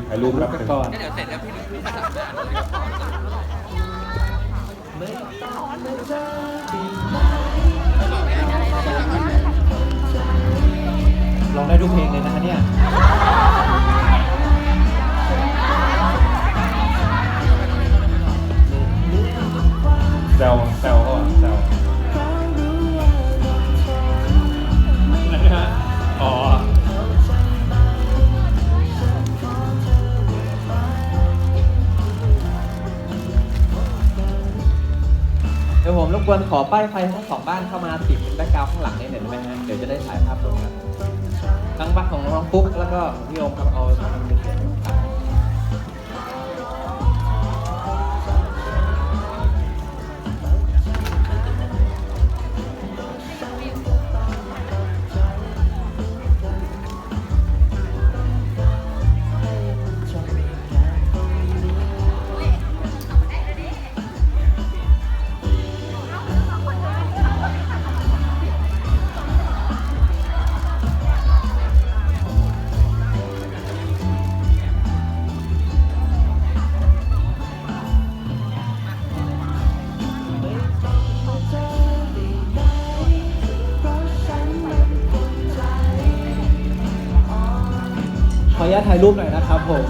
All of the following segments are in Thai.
ยืนถ่ายรูปรับกันหนึ่งก่อนเดี๋ยวเสร็จแล้วพี่พี่มาสั่งงานเลยร้องได้ทุกเพลงเลยนะฮะเนี่ยแซวแซวเขาอะแซวนั่นนะฮะอ๋อ ควรขอป้ายไฟทั้งสองบ้านเข้ามาติดเป็นแบ็กกราวข้างหลังนี่หน่อยได้ไหมฮะเดี๋ยวจะได้ถ่ายภาพรวมกันทั้งบ้านของน้องปุ๊กแล้วก็ของพี่โอมครับเอาทำเป็นเสียง ครับผม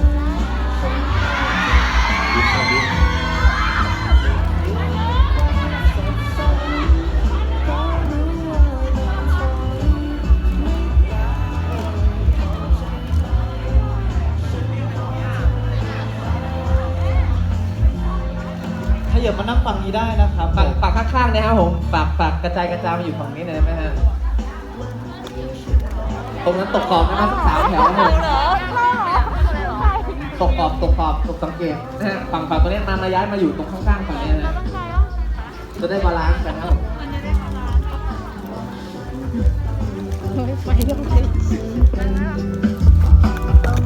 ถ้าอย่ามานั่งฝั่งนี้ได้นะครับปากปากข้างๆนะครับผมปากปากกระจายกระจายมาอยู่ฝั่งนี้หน่อยได้ไหมฮะตรงนั้นตกขอบนะครับสามแถวนะผม ตกขอบตกขอบตกสังเกตนะฮะฝั่งฝั่งตัวเนี้ยมามาย้ายมาอยู่ตรงข้างๆฝั่งเนี้ยนะจะได้บาลานซ์กันนะครับ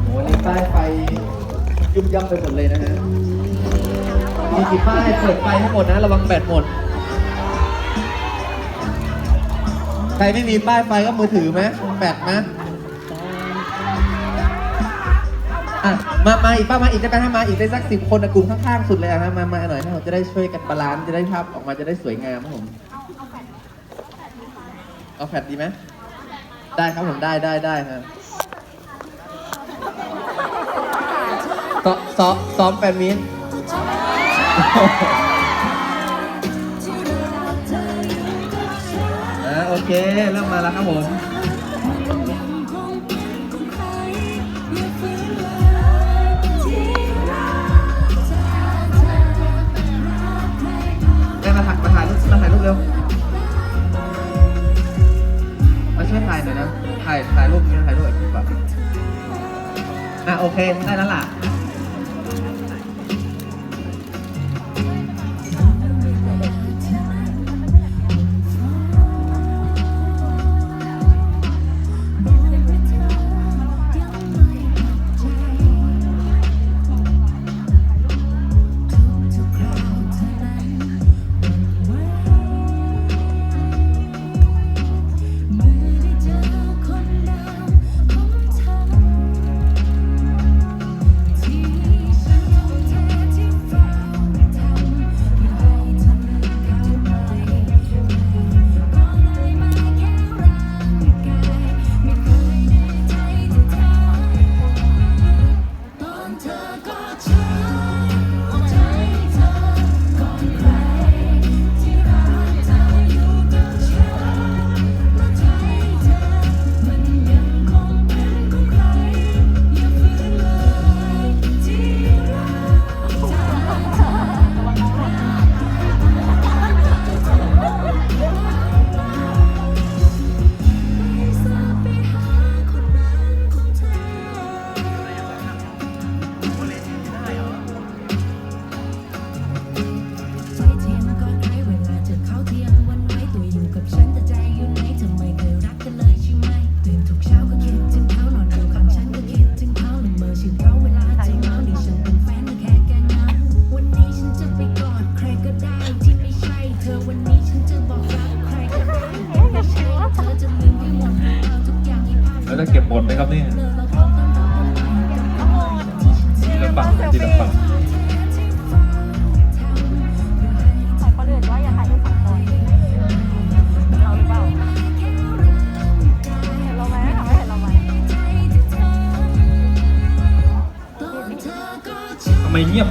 โอ้ยนี่ป้ายไฟยุ่มย่ำไปหมดเลยนะฮะมีกี่ป้ายเปิดไฟให้หมดนะ ระวังแบตหมด ใครไม่มีป้ายไฟก็มือถือไหมแบตไหม มามาอีกป้ามาอีกได้ไหมให้มาอีกได้สักสิบคนนะกลุ่มข้างๆสุดเลยอะมามาหน่อยนะผมจะได้ช่วยกันบาลานซ์จะได้ภาพออกมาจะได้สวยงามครับผมเอาแฟลชดีไหมได้ครับผมได้ได้ได้ครับซ้อมซ้อมซ้อมแฟนมินอ่าโอเค เริ่มมาแล้วครับผม เร็วมาช่วยถ่ายหน่อยนะ ถ่ายถ่ายรูปนี้ถ่ายรูปอีกก่อนอะโอเคได้แล้วล่ะ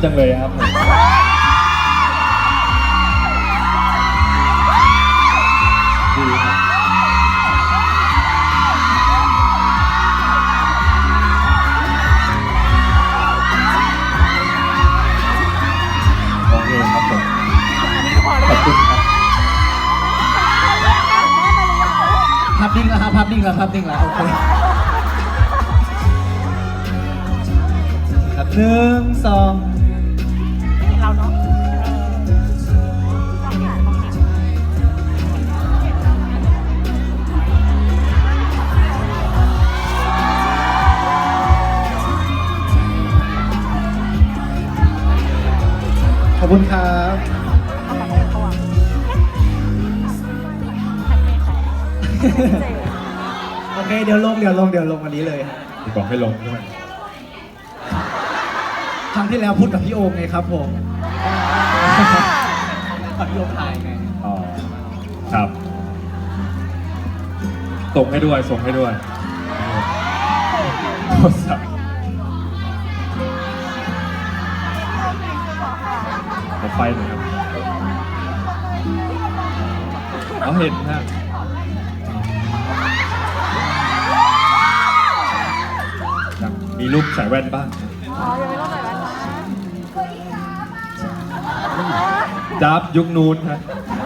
จังเลยครับผมดีครับโอเคครับผมขอบคุณครับภาพนิ่งแล้วครับภาพนิ่งแล้วภาพนิ่งแล้วโอเคครับหนึ่งสอง โอเค เดี๋ยวลง เดี๋ยวลง เดี๋ยวลงวันนี้เลยครับบอกให้ลงใช่ไหมครั้งที่แล้วพูดกับพี่โอมไงครับผมขอพี่โอมถ่ายไงอ๋อ ครับ ส่งให้ด้วย ส่งให้ด้วยโทรศัพท์ขอไฟหน่อยครับเอาเห็นฮะ มีรูปใส่แว่นบ้างอ๋อยังไม่ต้องใส่แว่นนะจับยุคนู้นฮะ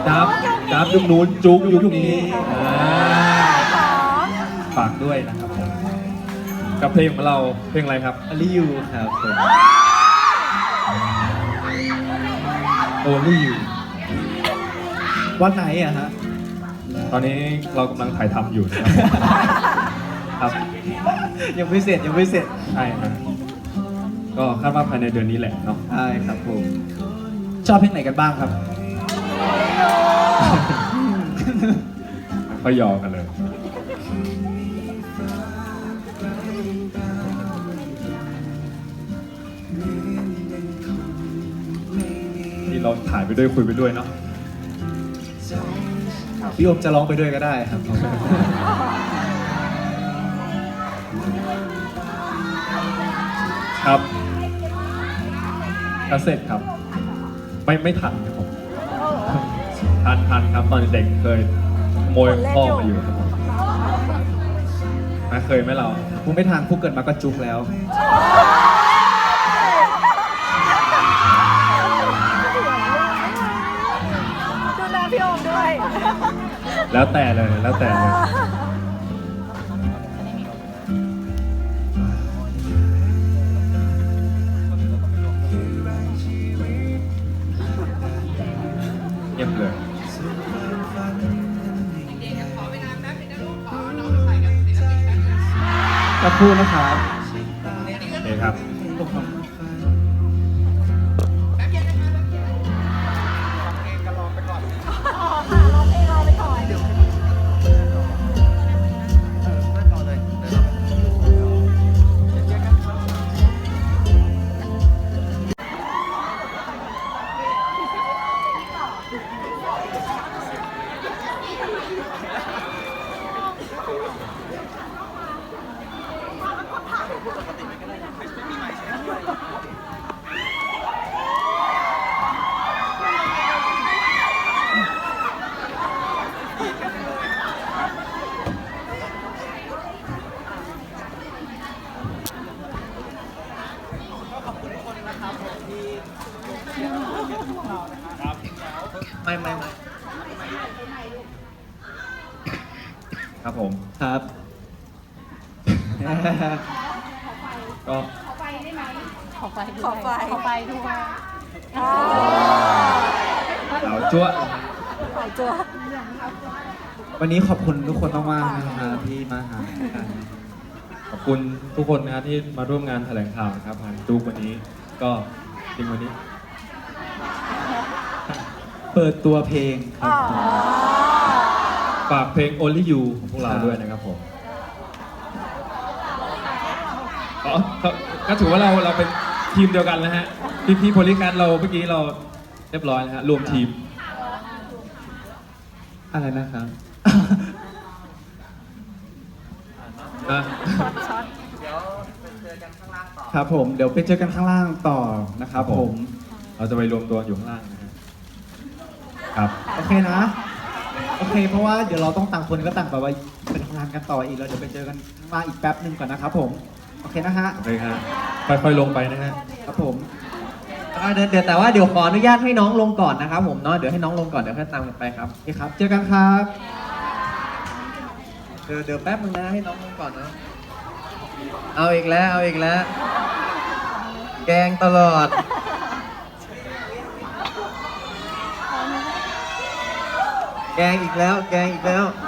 จับจับยุคนู้นจุกยุคนี้อ่าอ๋อฝากด้วยนะครับผมกับเพลงของเราเพลงอะไรครับอลิยูครับผม Only You วันไหนอะฮะตอนนี้เรากำลังถ่ายทำอยู่นะครับ ครับ ยังไม่เสร็จยังไม่เสร็จใช่ครับก็คาดว่าภายในเดือนนี้แหละเนาะใช่ครับผม ชอบเพลงไหนกันบ้างครับค่อยยอกันเลย นี่เราถ่ายไปด้วยคุยไปด้วยเนาะ พี่โอมจะร้องไปด้วยก็ได้ครับ ครับกระเสร็จครับ ไม่ไม่ทันครับผมทันทันครับตอนเด็กเคยขโมยพ่อมาอยู่ครับผมนะเคยไหมเราพูดไม่ทางพูดเกิดมาก็จุกแล้ว ดูแลพี่โอมด้วย แล้วแต่เลยแล้วแต่เลย ครู่นะครับโอเคครับ อ๋อค่ะร้องเองเรา ไปก่อนไม่ไม่ไม่ครับผม ครับ ก็ขอไฟขอไฟ ขอไฟด้วยอ๋อสาวจั่วขอจัววันนี้ขอบคุณทุกคนมากๆนะครับที่มาหากันขอบคุณทุกคนนะครับที่มาร่วมงานแถลงข่าวนะครับผ่านจูกวันนี้ก็จริงวันนี้ เปิดตัวเพลงครัอ๋บอฝากเพลง Only You ของพวกเราครับด้วยนะครับผม อ๋อก็ก็ถือว่าเราเราเป็นทีมเดียวกันแล้วฮะ พี่พี่โพลิการเราเมื่อกี้เราเรียบร้อยแล้วฮะรวมทีม อะไรนะครับนะช็อตช็อตครับผมเดี๋ยวไปเจอกันข้างล่างต่อนะครับผม เราจะไปรวมตัวอยู่ข้างล่างนะฮะครับโอเคนะ โอเค เพราะว่าเดี๋ยวเราต้องต่างคนก็ต่างแบบว่าไปทำงานกันต่ออีกแล้วเดี๋ยวไปเจอกันข้างล่างอีกแป๊บหนึ่งก่อนนะครับผม โอเคนะฮะโอเคฮะค่อยๆลงไปนะฮะ ครับผมอ่าเดี๋ยวเดี๋ยวแต่ว่าเดี๋ยวขออนุญาตให้น้องลงก่อนนะครับผมเนาะ เดี๋ยวให้น้องลงก่อนเดี๋ยวค่อยตามกันไปครับโอเคครับ เจอกันครับ เดี๋ยวเดี๋ยวแป๊บนึงนะให้น้องลงก่อนนะ เอาอีกแล้วเอาอีกแล้ว แกล้งตลอด แกล้งอีกแล้ว แกล้งอีกแล้วใช่ตัว